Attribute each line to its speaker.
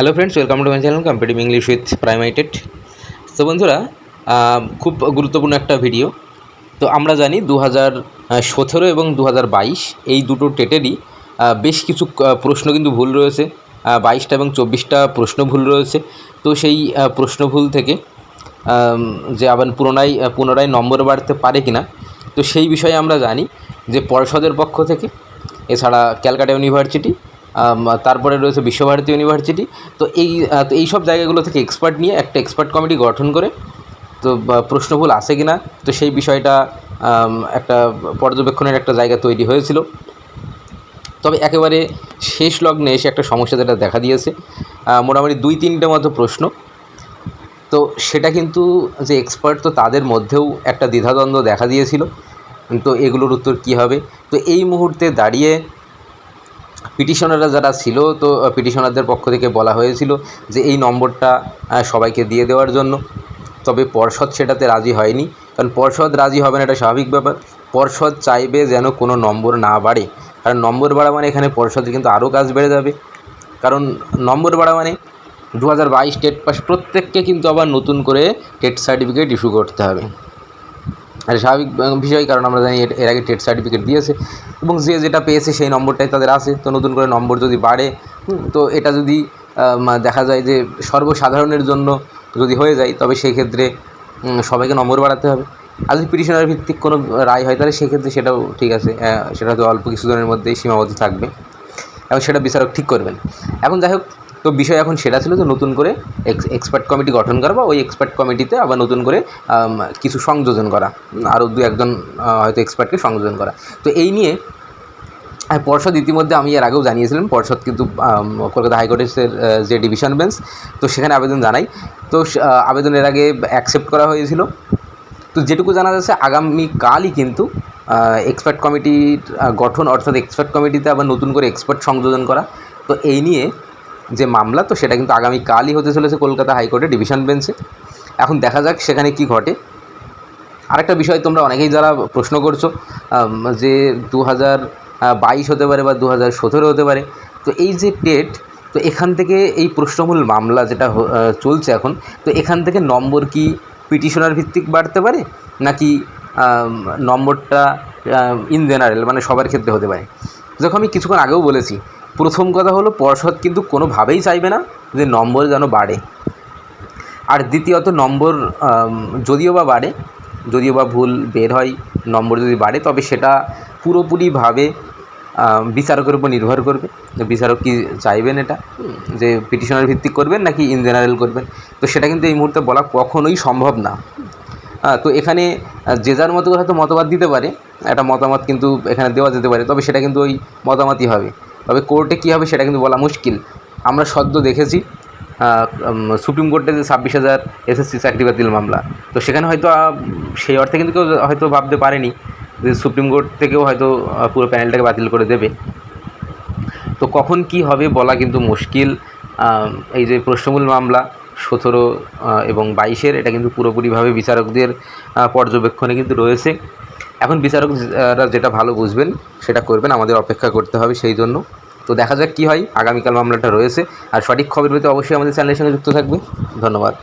Speaker 1: Hello friends welcome to my channel competitive English with প্রাইমাইটেড তো বন্ধুরা খুব গুরুত্বপূর্ণ একটা ভিডিও তো আমরা জানি দু হাজার সতেরো এবং দু হাজার বাইশ এই দুটো টেটেরই বেশ কিছু প্রশ্ন কিন্তু ভুল রয়েছে। বাইশটা এবং চব্বিশটা প্রশ্ন ভুল রয়েছে। তো সেই প্রশ্ন ভুল থেকে যে আবার পুনরায় পুনরায় নম্বর বাড়তে পারে কিনা, তো সেই বিষয়ে আমরা জানি যে পর্ষদের পক্ষ থেকে, এছাড়া ক্যালকাটা ইউনিভার্সিটি তারপরে রয়েছে বিশ্বভারতী ইউনিভার্সিটি তো এই তো এই সব জায়গাগুলো থেকে এক্সপার্ট নিয়ে একটা এক্সপার্ট কমিটি গঠন করে তো বা, প্রশ্ন ভুল আছে কি না তো সেই বিষয়টা একটা পর্যবেক্ষণের একটা জায়গা তৈরি হয়েছিল। তবে একেবারে শেষ লগ্নে এসে একটা সমস্যা যেটা দেখা দিয়েছে মোটামুটি দুই তিনটে মতো প্রশ্ন। তো সেটা কিন্তু যে এক্সপার্ট তো তাদের মধ্যেও একটা দ্বিধাদ্বন্দ্ব দেখা দিয়েছিল। তো এগুলোর উত্তর কী হবে? তো এই মুহূর্তে দাঁড়িয়ে পিটিশনাররা যারা ছিল, তো পিটিশনারদের পক্ষ থেকে বলা হয়েছিল যে এই নম্বরটা সবাইকে দিয়ে দেওয়ার জন্য। তবে পর্ষদ সেটাতে রাজি হয়নি। কারণ পর্ষদ রাজি হবে না, এটা স্বাভাবিক ব্যাপার। পর্ষদ চাইবে যেন কোনো নম্বর না বাড়ে। কারণ নম্বর বাড়া মানে এখানে পর্ষদের কিন্তু আরও কাজ বেড়ে যাবে। কারণ নম্বর বাড়া মানে দু হাজার বাইশ টেট পাস প্রত্যেককে কিন্তু আবার নতুন করে টেট সার্টিফিকেট ইস্যু করতে হবে। আর স্বাভাবিক বিষয়, কারণ আমরা জানি এর- আগে টেট সার্টিফিকেট দিয়েছে। এবং যে যেটা পেয়েছে সেই নম্বরটাই তাদের আছে। তো নতুন করে নম্বর যদি বাড়ে তো এটা যদি দেখা যায় যে সর্বসাধারণের জন্য যদি হয়ে যায়, তবে সেক্ষেত্রে সবাইকে নম্বর বাড়াতে হবে। আর যদি পিটিশনার ভিত্তিক কোনো রায় হয়, তাহলে সেক্ষেত্রে সেটাও ঠিক আছে। সেটা তো অল্প কিছুদিনের মধ্যেই সীমাবদ্ধ থাকবে। এবং সেটা বিচারক ঠিক করবেন। এখন যাই হোক তো বিষয় এখন সেটা ছিল যে নতুন করে এক্সপার্ট কমিটি গঠন করা বা ওই এক্সপার্ট কমিটিতে আবার নতুন করে কিছু সংযোজন করা আরও দু একজন হয়তো এক্সপার্টকে সংযোজন করা। তো এই নিয়ে পর্ষদ ইতিমধ্যে আমি এর আগেও জানিয়েছিলাম পর্ষদ কিন্তু কলকাতা হাইকোর্টের যে ডিভিশন বেঞ্চ তো সেখানে আবেদন জানাই। তো স- আহ, আবেদন এর আগে অ্যাকসেপ্ট করা হয়েছিল। তো যেটুকু জানা যাচ্ছে আগামীকালই কিন্তু এক্সপার্ট কমিটির গঠন অর্থাৎ এক্সপার্ট কমিটিতে আবার নতুন করে এক্সপার্ট সংযোজন করা। তো এই নিয়ে যে মামলা, তো সেটা কিন্তু আগামীকালই হতে চলেছে কলকাতা হাইকোর্টের ডিভিশন বেঞ্চে। এখন দেখা যাক সেখানে কি ঘটে। আরেকটা বিষয়, তোমরা অনেকেই যারা প্রশ্ন করছ যে দু হাজার বাইশ হতে পারে বা দু হাজার সতেরো হতে পারে, তো এই যে ডেট তো এখান থেকে এই প্রশ্নমূল মামলা যেটা চলছে এখন, তো এখান থেকে নম্বর কি পিটিশনার ভিত্তিক বাড়তে পারে? নাকি নম্বরটা ইন জেনারেল মানে সবার ক্ষেত্রে হতে পারে? দেখো, আমি কিছুক্ষণ আগেও বলেছি প্রথম কথা হলো, পর্ষদ কিন্তু কোনোভাবেই চাইবে না যে নম্বর যেন বাড়ে। আর দ্বিতীয়ত, নম্বর যদিও বা বাড়ে, যদিও বা ভুল বের হয়, নম্বর যদি বাড়ে, তবে সেটা পুরোপুরিভাবে বিচারকের উপর নির্ভর করবে। বিচারক কি চাইবেন এটা? যে পিটিশনের ভিত্তিক করবেন নাকি ইন জেনারেল করবেন? তো সেটা কিন্তু এই মুহূর্তে বলা কখনোই সম্ভব না। তো এখানে যে যার মতো করে হয়তো মতবাদ দিতে পারে, একটা মতামত কিন্তু এখানে দেওয়া যেতে পারে, তবে সেটা কিন্তু ওই মতামতই হবে। তবে কোর্টে কী হবে সেটা কিন্তু বলা মুশকিল। আমরা সদ্য দেখেছি সুপ্রিম কোর্টে যে ছাব্বিশ হাজার এসএসসি চাকরি বাতিল মামলা। তো সেখানে হয়তো সেই অর্থে কিন্তু কেউ হয়তো ভাবতে পারেনি যে সুপ্রিম কোর্ট থেকেও হয়তো পুরো প্যানেলটাকে বাতিল করে দেবে। তো কখন কি হবে বলা কিন্তু মুশকিল। এই যে প্রশ্নমূল মামলা সতেরো এবং বাইশের, এটা কিন্তু পুরোপুরিভাবে বিচারকদের পর্যবেক্ষণে কিন্তু রয়েছে। এখন বিচারকরা যেটা ভালো বুঝবেন, সেটা করবেন, আমাদের অপেক্ষা করতে হবে সেই জন্য। তো দেখা যাক কী হয়, আগামীকাল মামলাটা রয়েছে। আর সঠিক খবর পেতে অবশ্যই আমাদের চ্যানেলের সঙ্গে যুক্ত থাকবে ধন্যবাদ।